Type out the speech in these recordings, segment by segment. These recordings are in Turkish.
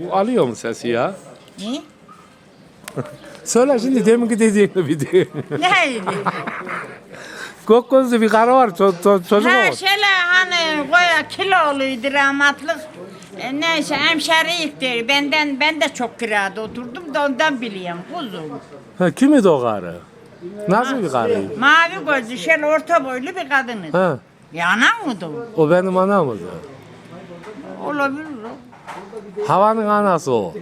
Bu alıyor mu sesi ya? Ne? Söyle şimdi deminki dediğini bir de. Neydi? Gözlü bir karı var ço- ço- çocuk Ha var. şöyle hani koya kiloluydu rahmatlık. E, neyse hemşeriyik diyor. Benden ben de çok kirada oturdum da ondan biliyorum kuzum. Ha, kimidi o karı? Nasıl bir karıydı? Mavi gözlü şöyle orta boylu bir kadını. Ha, Yanan mıydı o? o benim anamdı. Olabilir o. Havanın anası o.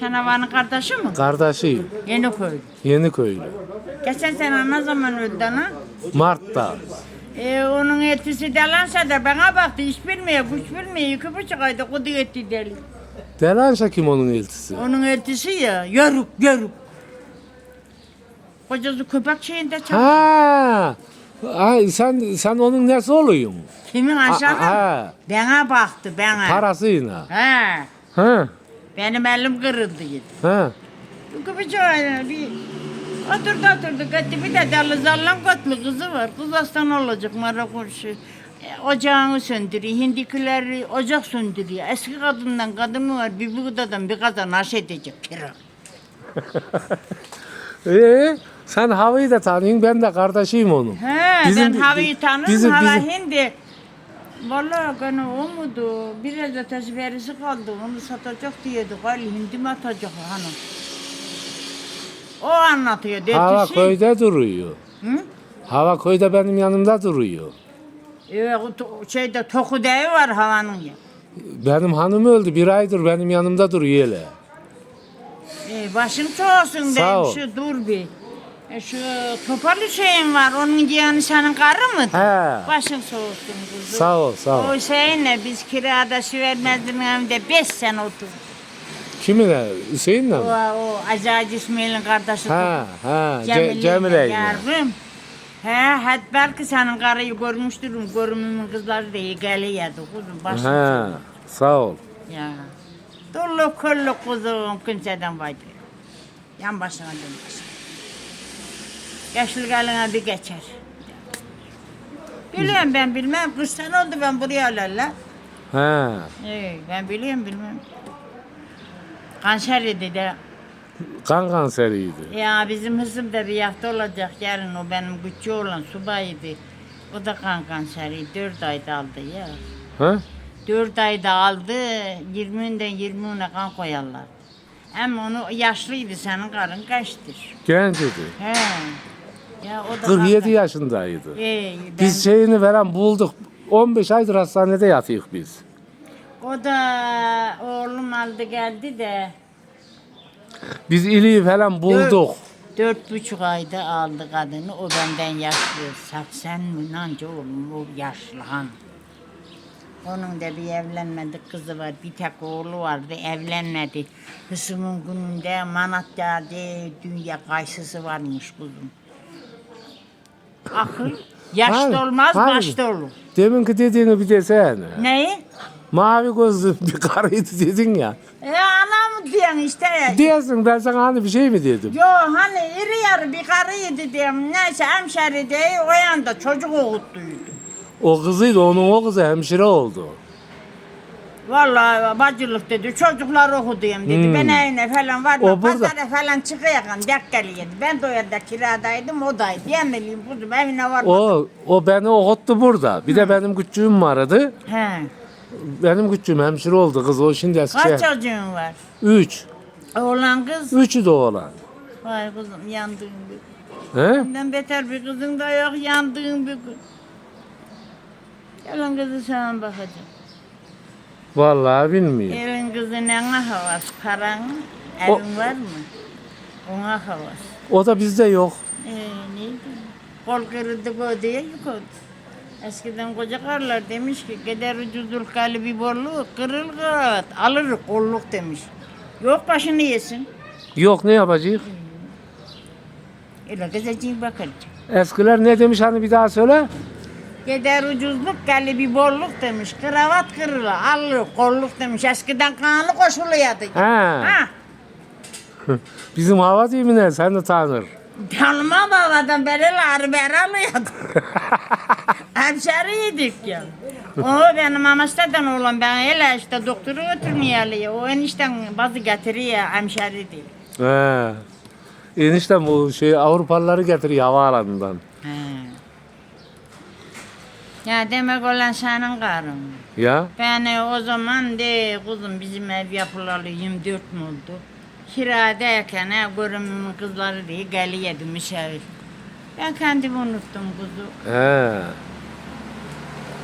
Sen havanın kardeşi mi? Kardeşi. Yeni köy. Yeni köylü. Geçen sene ne zaman öldü ana? Mart'ta. E, onun etisi delansa da bana baktı. Hiç bilmiyor, kuş bilmiyor. İki buçuk ayda kudu etti deli. Delanşa kim onun eltisi? Onun etisi ya, yarık yarık. Kocası köpek şeyinde çalışıyor. Ha. Ay sen sen onun nesi oluyorsun? Kimin aşağı? Ha. Bana baktı, bana. Parasıyla. He. Ha. Benim elim kırıldı gitti. Ha. Buçuk ayda bir... Oturdu oturdu gitti. Bir de deli zallan kotlu kızı var. Kız hastan olacak mara kurşu. E, ocağını söndürüyor. Hindikileri ocak söndürüyor. Eski kadından kadın mı var? Bir buğdadan bir kazan aş edecek kira. Ee, sen havayı da tanıyorsun ben de kardeşiyim onun. He, Bizim- ben havayı tanırım. bizim- hava bizim- hindi. Vallahi gene o muydu? Biraz da tezverisi kaldı. Onu satacak diyordu. Gali hindi mi atacak hanım? O anlatıyor. Dedi Hava şey. köyde duruyor. Hı? Hava köyde benim yanımda duruyor. Evet, şeyde toku devi var havanın ya. Benim hanım öldü bir aydır benim yanımda duruyor hele. E, başın çoğulsun. Şu dur bir. E, şu topal Hüseyin var. Onun yani senin karın mı? He. Başın soğusun kuzum. Sağ ol sağ O ol. Hüseyin'le biz kirada su vermezdin hem de beş sene oturduk. Kiminle? Hüseyin'le O, mi? o Aziz İsmail'in kardeşi. Ha ha Ce- Cemile'yle. Yavrum. He, hadi belki senin karıyı görmüştürüm. Görümümün kızları da iyi geliyordu kuzum. Başın Ha sağ ol. Ya. Dolu kullu kuzum kimseden fayda yok. Yan başına dön başına. Yaşlı eline bir geçer. Biliyorum ben bilmem. Kırk sene oldu ben buraya alala. Ha. Ee, ben biliyorum bilmem. Kanser idi de. Kan kanseriydi. Ya bizim hızım da bir hafta olacak yarın o benim küçüğü olan subaydı. O da kan kanseri dört ayda aldı ya. Ha? Dört ayda aldı, 20'inden 20'ine kan koyarlar. Ama onu yaşlıydı senin karın kaçtır? Genç idi. He. Ya o da 47 kan- yaşındaydı. Ee, ben, Biz şeyini falan bulduk. 15 aydır hastanede yatıyoruz biz. O da oğlum aldı geldi de Biz iliği falan bulduk. dört buçuk ayda aldı kadını. O benden yaşlı. 80 mi anca oğlum o yaşlı han. Onun da bir evlenmedik kızı var. Bir tek oğlu vardı evlenmedi. Kızımın gününde Manatya'da dünya kayısısı varmış kuzum. Akıl yaşta Hayır, olmaz hayır. başta olur. Deminki dediğini bir desene. Neyi? Mavi gözlü bir karıydı dedin ya. E anam diyen işte. Diyorsun ben sana hani bir şey mi dedim? Yo hani iri yarı bir karıydı diyeyim. Neyse hemşeri değil o yanda çocuk okuttuydu. O kızıydı onun o kızı hemşire oldu. Vallahi bacılık dedi çocuklar oku diyeyim dedi. Hmm. Ben evine falan var mı? Pazara falan çıkıyorken dek geliyordu. Ben de o yerde kiradaydım o daydı. Yemeliyim kuzum evine var? O o beni okuttu burada. Bir de benim küçüğüm vardı. He. Benim küçüğüm hemşire oldu kız o şimdi Kaç Eskişehir. çocuğun var? Üç. Oğlan kız. Üçü de oğlan. Vay kızım yandığın bir. He? Benden beter bir kızın da yok yandığın bir kız. Gelin kızı sana bakacağım. Vallahi bilmiyorum. Elin kızı ne havas? Paran, O- evin var mı? Ona havas. O da bizde yok. Ee, neydi? Kol kırıldı bu diye yıkadı. Eskiden koca karılar demiş ki gider ucuzdur kalbi borlu kırıl kırat alır kolluk demiş. Yok başını yesin. Yok ne yapacağız? Öyle gezeceğim bakacağım. Eskiler ne demiş hani bir daha söyle. Gider ucuzluk kalbi borluk demiş. Kravat kırılır alır kolluk demiş. Eskiden kanlı koşuluyordu. Ha. Ha. Bizim hava değil mi ne? Sen de tanır. Tanımam babadan beri ağrı beri alıyordu. hemşeriydik ya. O benim Amasya'dan olan ben hele işte doktoru götürmeyeli. O enişten bazı getiriyor hemşeri değil. He. Eniştem bu şey Avrupalıları getiriyor havaalanından. He. Ya demek olan senin karın. Ya? Ben e, o zaman de kuzum bizim ev yapılalı 24 mi oldu? Kiradayken he, görümümün kızları diye geliyordu misafir. Ben kendimi unuttum kuzu. He.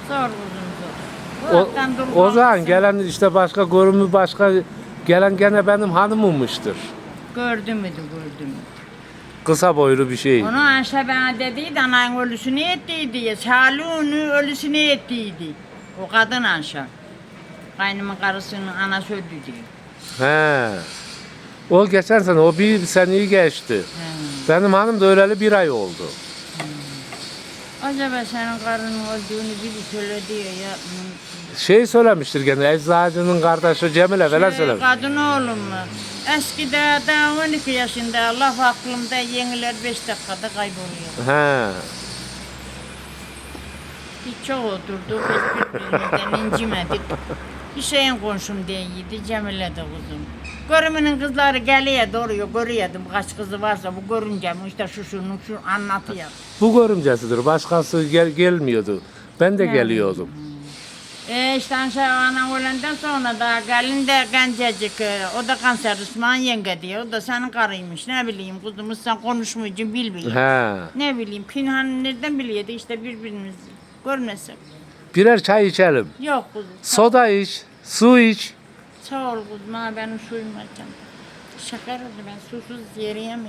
Zor kuzum zor. O, o zaman gelen işte başka görümü başka gelen gene benim hanımımmıştır. Gördü müydü gördü mü? Kısa boylu bir şey. Onu Ayşe bana dediydi anan ölüsünü ettiydi. Salih'in ölüsünü ettiydi. O kadın Ayşe. Kaynımın karısının anası öldü diye. He. O geçen sene o bir seneyi geçti. He. Benim hanım da öleli bir ay oldu. Acaba senin karının öldüğünü biri söyledi ya. Şey söylemiştir gene eczacının kardeşi Cemile falan şey, söylemiş. kadın oğlum mu? Eskide daha 12 yaşında laf aklımda yeniler 5 dakikada kayboluyor. He. Hiç çok oturduk, hiç birbirimizden incimedik. Hüseyin komşum diyeydi, Cemile de kızım. Görümünün kızları geliyor doğruyor, görüyordum kaç kızı varsa bu görünce mi işte şu şunu şu anlatıyor. Bu görümcesidir. Başkası gel, gelmiyordu. Ben de geliyordum. E işte Anşa ana ölenden sonra da gelin de gencecik, e, o da kanser Osman yenge diyor, o da senin karıymış ne bileyim kızımız sen konuşmayınca bilmiyor. He. Ne bileyim Pinhan nereden biliyordu işte birbirimizi görmesek. Birer çay içelim. Yok kuzum. Soda iç, su iç. Sağ ol kuzum ha benim suyum var canım. Şeker oldu ben susuz yürüyemiyorum.